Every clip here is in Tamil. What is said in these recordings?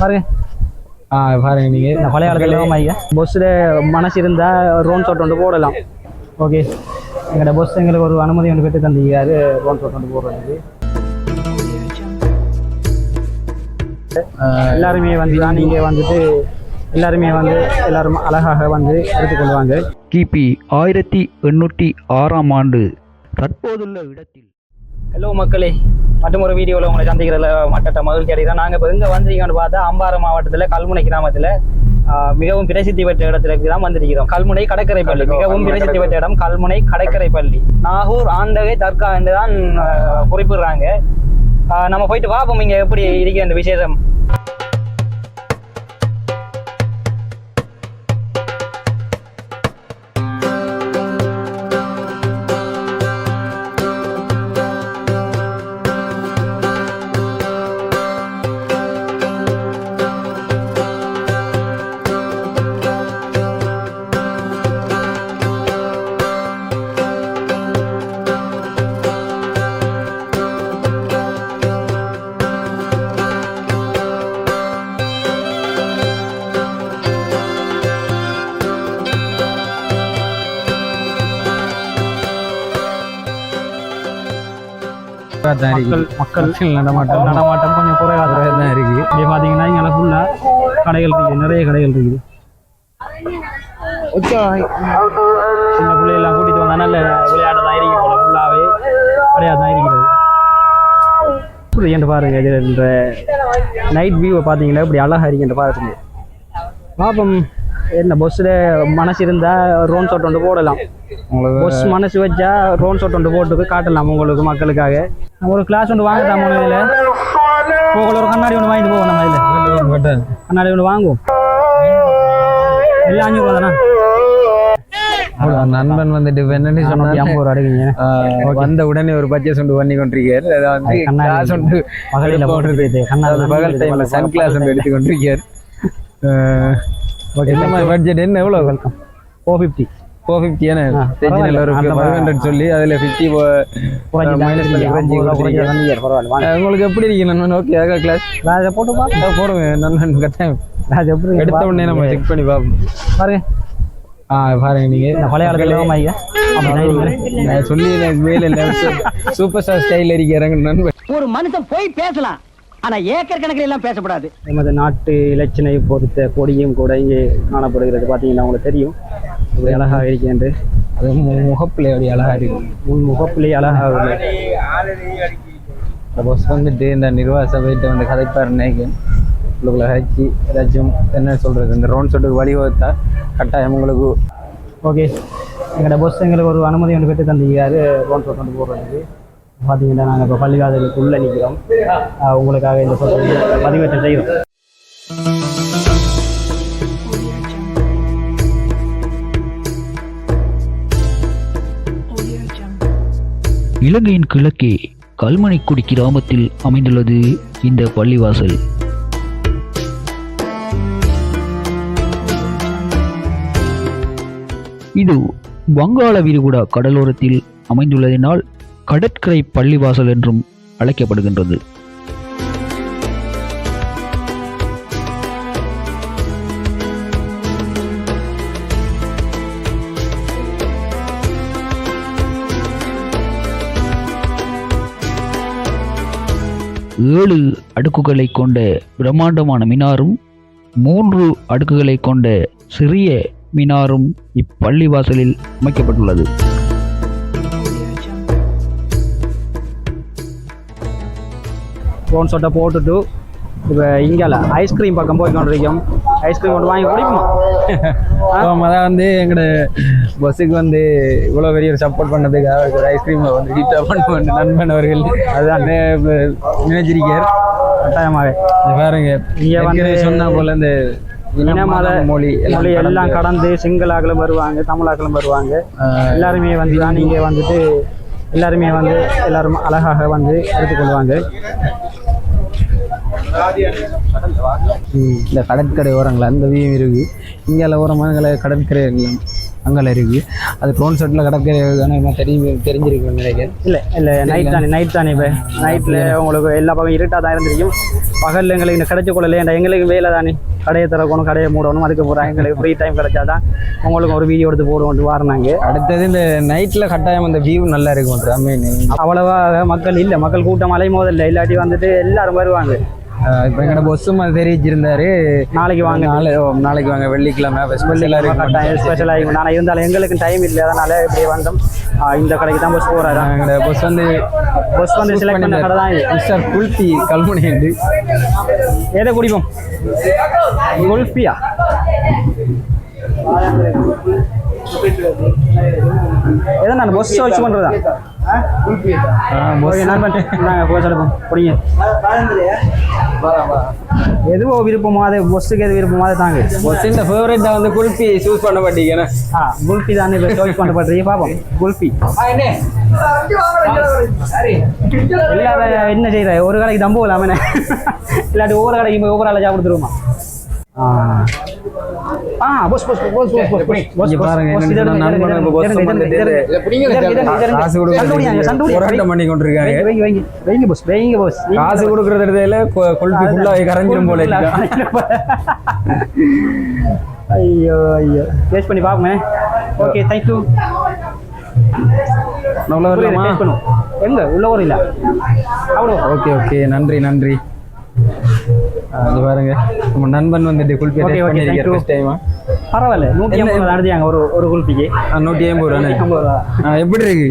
பாருங்க. ஆ பாருங்க நீங்க. இந்த பழைய காலத்தில் ஐயா பஸ்ஸில் மனசு இருந்தால் ரோன் ஷாட் ஒன்று போடலாம். ஓகே எங்களோட பஸ் எங்களுக்கு ஒரு அனுமதி ஒன்று பெற்று தந்திருக்காரு. ரோன் ஷாட் ஒன்று போடுறதுக்கு. எல்லாருமே வந்து தான் நீங்கள் வந்துட்டு எல்லாருமே வந்து எல்லாரும் அழகாக வந்து எடுத்துக்கொள்வாங்க. கிபி ஆயிரத்தி எண்ணூற்றி ஆறாம் ஆண்டு தற்போதுள்ள இடத்தில் ஹலோ மக்களே மற்றும் ஒரு வீடியோவில் உங்களை சந்திக்கிறதுல மட்டட்ட மகிழ்ச்சி அடைகிறோம் நாங்கள் இப்போ எங்கே வந்திருக்கோம்னு பார்த்தா அம்பாறை மாவட்டத்தில் கல்முனை கிராமத்தில் மிகவும் பிரசித்தி பெற்ற இடத்துக்கு தான் வந்திருக்கிறோம். கல்முனை கடற்கரை பள்ளி. மிகவும் பிரசித்தி பெற்ற இடம் கல்முனை கடற்கரை பள்ளி. நாகூர் ஆண்டகை தர்கா என்று தான் குறிப்பிடுறாங்க. நம்ம போயிட்டு பார்ப்போம் இங்கே எப்படி இருக்கு அந்த விசேஷம். தான் இருக்கு மக்கள். நடமாட்டம் நடமாட்டம் கொஞ்சம் குறைவாக தான் இருக்கு இங்கே பார்த்தீங்கன்னா இங்கே ஃபுல்லாக கடைகள் இருக்குது நிறைய கடைகள் இருக்குது. சின்ன பிள்ளையெல்லாம் கூட்டிட்டு வந்தா நல்ல விளையாட தான் இருக்கு போல ஃபுல்லாகவே விளையாட தான் இருக்கிறது இப்படி என்று பாருங்க இது இந்த நைட் வியூவை பார்த்தீங்கன்னா இப்படி அழகா இருக்குன்ற பாருங்க. பாப்போம். என்ன பஸ்ஸில் மனசு இருந்தால் ரோன் ஷாட் ஒன்று போடலாம். பஸ் மனசு வச்சா ரோன் ஷாட் ஒன்று போட்டு காட்டலாம் உங்களுக்கு மக்களுக்காக. ஒரு கிளாஸ் ஒன்று வாங்கலாம் இதில். போகல ஒரு கண்ணாடி ஒன்று வாங்கிட்டு போவோம் நம்ம இதில். கண்ணாடி ஒன்று வாங்குவோம். எல்லாம் அஞ்சு ரூபா தானே? நண்பன் வந்துட்டு என்னன்னு சொன்னா வந்த உடனே ஒரு பர்ச்சேஸ் ஒன்று பண்ணி கொண்டிருக்காரு. அதை வந்து கிளாஸ் ஒன்று பகலில் போடுறது. பகல் டைம்ல சன் கிளாஸ் ஒன்று எடுத்து கொண்டிருக்காரு. என்ன மாதிரி பட்ஜெட் என்ன எவ்வளோ welcome four fifty four fifty ஏன்னா ஹண்ட்ரட் சொல்லி அதில் ஃபிஃப்டி மைனஸ் பண்ணி குறைஞ்சி உங்களுக்கு எப்படி இருக்கு நண்பன்? ஓகே ஆகா கிளாஸ் அதை போட்டு பார்ப்போம். போடுங்க நண்பன் கட்டாயம். அது எப்படி எடுத்த உடனே நம்ம செக் பண்ணி பார்ப்போம். பாருங்க. ஆ பாருங்க நீங்க. இந்த பழைய நான் சொல்லி எனக்கு மேல சூப்பர் ஸ்டார் ஸ்டைல் அடிக்கிறாங்க நண்பன். ஒரு மனுஷன் போய் பேசலாம். ஆனா ஏக்கர் கணக்கில் எல்லாம் பேசக்கூடாது எமது நாட்டு இலச்சினை பொறுத்த கொடியும் கூட இங்கே காணப்படுகிறது. பார்த்தீங்கன்னா உங்களுக்கு தெரியும். இப்படி அழகாக இருக்கின்ற அது முகப்புல அப்படி அழகா இருக்கு. முன் முகப்பிலே அழகாக உள்ளது சப்போஸ் வந்துட்டு இந்த நிர்வாக சபையிட்ட வந்து கதைப்பார் நினைக்கிறேன். உங்களுக்குள்ள ஹச்சி ஏதாச்சும் என்ன சொல்றது? இந்த ரோன் ஷோட்டுக்கு வழிவகுத்தா கட்டாயம் உங்களுக்கு ஓகே. எங்களோட பஸ் எங்களுக்கு ஒரு அனுமதி ஒன்று பெற்று தந்திருக்காரு ரோன் கொண்டு போடுறதுக்கு பார்த்தீங்கன்னா நாங்கள் இப்போ பள்ளிவாசலுக்குள்ளே நிற்கிறோம் உங்களுக்காக இந்த பதிவேற்றம் செய்கிறோம். இலங்கையின் கிழக்கே கல்மனைக்குடி கிராமத்தில் அமைந்துள்ளது இந்த பள்ளிவாசல். இது வங்காள விரிகுடா கடலோரத்தில் அமைந்துள்ளதினால் கடற்கரை பள்ளிவாசல் என்றும் அழைக்கப்படுகின்றது. ஏழு அடுக்குகளை கொண்ட பிரம்மாண்டமான மினாரும் மூன்று அடுக்குகளை கொண்ட சிறிய மினாரும் இப்பள்ளிவாசலில் அமைக்கப்பட்டுள்ளது. ரோன் ஷோட்டை போட்டுட்டு இப்போ இங்கால ஐஸ்கிரீம் பக்கம் போய் கொண்டிருக்கோம் ஐஸ்கிரீம் கொண்டு வாங்கி ஆமாம் அதான் வந்து எங்களோட பஸ்ஸுக்கு வந்து இவ்வளோ பெரிய ஒரு சப்போர்ட் பண்ணதுக்காக ஒரு ஐஸ்கிரீமை வந்து ஹீட்டாக பண்ணுவேன் நண்பன் அவர்கள். அதுதான் நினைச்சிருக்கார் கட்டாயமாக இது பாருங்க இங்க வந்து சொன்னா போல இந்த இனமத மொழி மொழி எல்லாம் கடந்து, சிங்களாக்களும் வருவாங்க தமிழாக்களும் வருவாங்க. எல்லாருமே வந்து தான் நீங்கள் வந்துட்டு எல்லாருமே வந்து எல்லாரும் அழகாக வந்து எடுத்துக்கொள்வாங்க. இந்த கடற்கரை ஓரங்கள் அந்த வியூ இருக்கு. இங்கே ஓரமாக கடற்கரை இருக்கலாம் அங்கே இருக்குது அது ட்ரோன் ஷாட்டில் கிடக்க தெரியும் தெரிஞ்சிருக்கு நினைக்கிறேன். இல்லை இல்லை நைட் தானே நைட் தானே இப்போ. நைட்டில் உங்களுக்கு எல்லா பக்கம் இருட்டாக தான் இருந்திருக்கும். பகலில் எங்களுக்கு இந்த கிடைச்ச கொள்ளல எங்களுக்கு வேலை தானே. கடையை திறக்கணும் கடையை மூடணும் அதுக்கு போகிறோம் எங்களுக்கு ஃப்ரீ டைம் கிடைச்சா தான் உங்களுக்கு ஒரு வீடியோ எடுத்து போடுவோம் வாரினாங்க அடுத்தது இந்த நைட்டில் கட்டாயம் அந்த வியூ நல்லா இருக்கும் மீன் அவ்வளவா மக்கள் இல்லை மக்கள் கூட்டம் அலை மோதல்ல இல்லாட்டி வந்துட்டு எல்லாரும் வருவாங்க. இப்போ எங்களோட பொஸ்ஸும் அது தெரிவிச்சிருந்தாரு நாளைக்கு வாங்க. நாளை நாளைக்கு வாங்க வெள்ளிக்கிழமை. ஸ்பெஷலாக கட்டாயம் ஸ்பெஷலாக இருக்கும் ஆனால் இருந்தாலும் எங்களுக்கு டைம் இல்லை. அதனால இப்படி வந்தோம். இந்த கடைக்கு தான் பஸ் போகிறாரு எங்களோட பொஸ் வந்து பஸ் வந்து செலக்ட் பண்ண கடை தான் மிஸ்டர் குல்பி கல்முனை உண்டு எதை குடிப்போம் குல்ஃபியா எதை நான் பஸ் வச்சு பண்ணுறதா ஓகே நண்பன் நாங்கள் போய் எடுப்போம். பிடிங்க எதுவோ விருப்பமோ அது பஸ்ஸுக்கு எது விருப்பமோ அதை தாங்க பொஸ்ஸின் ஃபேவரட்டாக வந்து குல்பி சூஸ் பண்ண மாட்டீங்க ஆ குல்ஃபி தானே இப்போ சாய்ஸ் பண்ண பண்றீங்க பார்ப்போம் குல்ஃபி இல்லாத என்ன செய்யற ஒரு கடைக்கு தம்பு இல்லாம இல்லாட்டி ஒவ்வொரு கடைக்கு போய் ஒவ்வொரு ஆளை சாப்பிடுத்துருவோமா ஆ. Bus bus bus bus bus bus பாருங்க, நண்பன் காசு கொடுக்கறது போராட்டம் பண்ணி கொண்டிருக்காங்க வைங்க வைங்க வைங்க பஸ் வைங்க பஸ் காசு கொடுக்கறது இடத்துல கொ- கொழுப்பி கரைஞ்சிரும் போல. ஐயோ ஐயோ. டேஸ்ட் பண்ணி பார்ப்போமே ஓகே தேங்க்யூ உள்ள வரலாமா எங்க? உள்ள இல்ல. அவ்வளோ ஓகே ஓகே நன்றி நன்றி. இது பாருங்க. நம்ம நண்பன் வந்துட்டு குல்பி டேஸ்ட் you. ஃபர்ஸ்ட் டைமா பரவாயில்ல நூற்றி ஐம்பது நடத்தியாங்க ஒரு ஒரு குல்பிக்கு நூற்றி ஐம்பது ரூபா. எப்படி இருக்கு?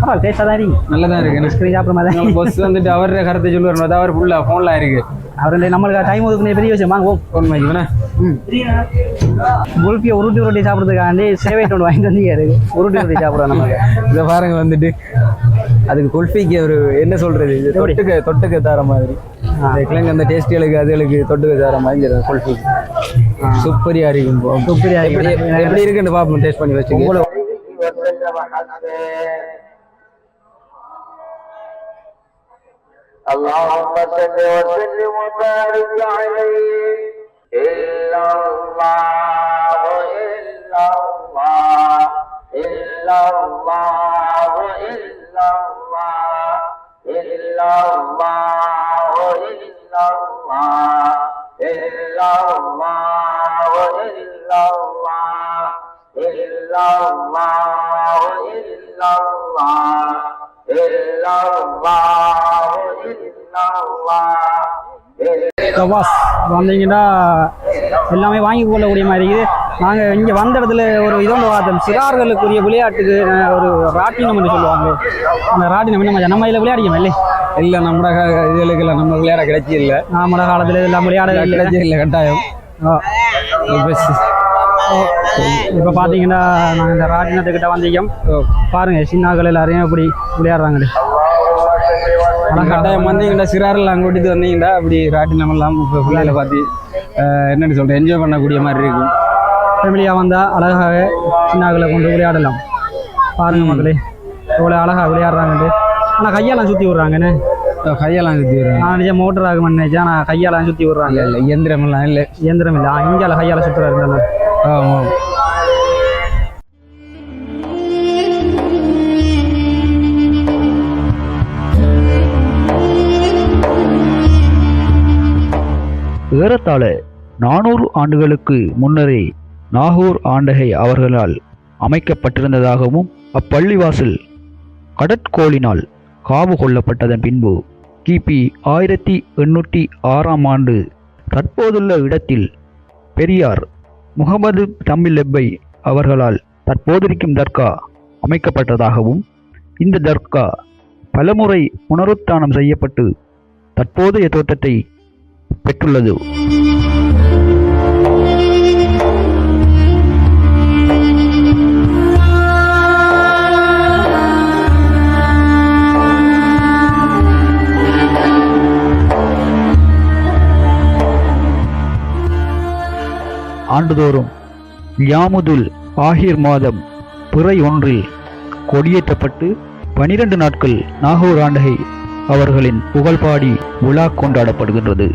பரவாயில்ல டேஸ்ட்டாக தான் இருக்கு. நல்லதா இருக்கு ஸ்க்ரீன் சாப்பிட்ற மாதிரி தான் பஸ் வந்துட்டு அவர் கருத்தை சொல்லுவார் அவர் ஃபுல்லா ஃபோன்ல இருக்கு. அவர் நம்மளுக்கு டைம் ஒதுக்குன பெரிய விஷயம். வாங்குவோம் ஃபோன் வேணா குல்பியை உருட்டி உருட்டி சாப்பிட்றதுக்காண்டி சேவை ஒன்று வாங்கிட்டு வந்தீங்க உருட்டி உருட்டி சாப்பிட்றோம் நமக்கு இதை பாருங்க வந்துட்டு. அதுக்கு குல்ஃபிக்கு ஒரு என்ன சொல்றது இது தொட்டுக்க தொட்டுக்க தர மாதிரி இந்த கிழங்கு அந்த டேஸ்டிகளுக்கு அதுகளுக்கு தொட்டுக்க தர மாதிரி இந்த குல்ஃபி சூப்பரியா இருக்கும் bro. சூப்பரியா இருக்கு. எப்படி எப்படி இருக்குன்னு பாப்போம் டேஸ்ட் பண்ணி வச்சுக்கோ اللهم صل وسلم وبارك عليه إلا الله إلا الله إلا الله إلا الله வந்தீங்கன்னா எல்லாமே வாங்கி கொள்ளக்கூடிய மாதிரி இருக்குது. நாங்கள் இங்கே வந்த இடத்துல ஒரு இதோட வாதம் சிறார்களுக்குரிய விளையாட்டுக்கு ஒரு ராட்டினம் என்று சொல்லுவாங்க அந்த ராட்டினம் என்ன நம்ம இதில் விளையாடிக்கோம் இல்லையே இல்ல நம்ம இதுகளுக்கு நம்ம விளையாட கிடைச்சி இல்ல. நாமட காலத்தில் எல்லாம் விளையாட கிடைச்சி இல்ல. கட்டாயம். இப்போ பார்த்தீங்கன்னா நாங்கள் இந்த ராட்டினத்துக்கிட்ட வந்திருக்கோம் பாருங்க சின்னாக்கள் எல்லாரையும் எப்படி விளையாடுறாங்க. கட்டாயம் வந்தீங்கன்னா சிறாரில் அங்கே விட்டுட்டு வந்தீங்கன்னா அப்படி ராட்டினம் எல்லாம் இப்போ பிள்ளைகளை பார்த்து என்னன்னு சொல்றேன் என்ஜாய் பண்ணக்கூடிய மாதிரி இருக்கும். ஃபேமிலியாக வந்தால் அழகாக சின்னாக்களை கொண்டு விளையாடலாம். பாருங்க மக்களே எவ்வளோ அழகாக விளையாடுறாங்கன்ட்டு. ஆனால் கையெல்லாம் சுற்றி விட்றாங்கண்ணே. அஹ், கையெல்லாம் சுற்றி நான் நினைச்சேன் மோட்டர் ஆகும்னு நினைச்சேன் ஆனால் கையால் சுற்றி விட்றாங்க. இல்லை இயந்திரமெல்லாம் இல்லை. இயந்திரம் இல்லை. இந்தியாவில் கையால் சுற்றுறாரு இருந்தாலும் ஆமாம் ஏறத்தாழ நானூறு ஆண்டுகளுக்கு முன்னரே நாகூர் ஆண்டகை அவர்களால் அமைக்கப்பட்டிருந்ததாகவும் அப்பள்ளிவாசல் கடற்கோளினால் காவு கொள்ளப்பட்டதன் பின்பு கிபி ஆயிரத்தி எண்ணூற்றி ஆறாம் ஆண்டு தற்போதுள்ள இடத்தில் பெரியார் முகமது தமிழெப்பை அவர்களால் தற்போதிருக்கும் தர்கா அமைக்கப்பட்டதாகவும் இந்த தர்கா பலமுறை புனருத்தானம் செய்யப்பட்டு தற்போதைய தோற்றத்தை பெற்றுள்ளது. ஆண்டுதோறும் யாமுதுல் ஆஹிர் மாதம் பிறை ஒன்றில் கொடியேற்றப்பட்டு பனிரெண்டு நாட்கள் நாகூர் ஆண்டகை அவர்களின் புகழ்பாடி விழா கொண்டாடப்படுகின்றது.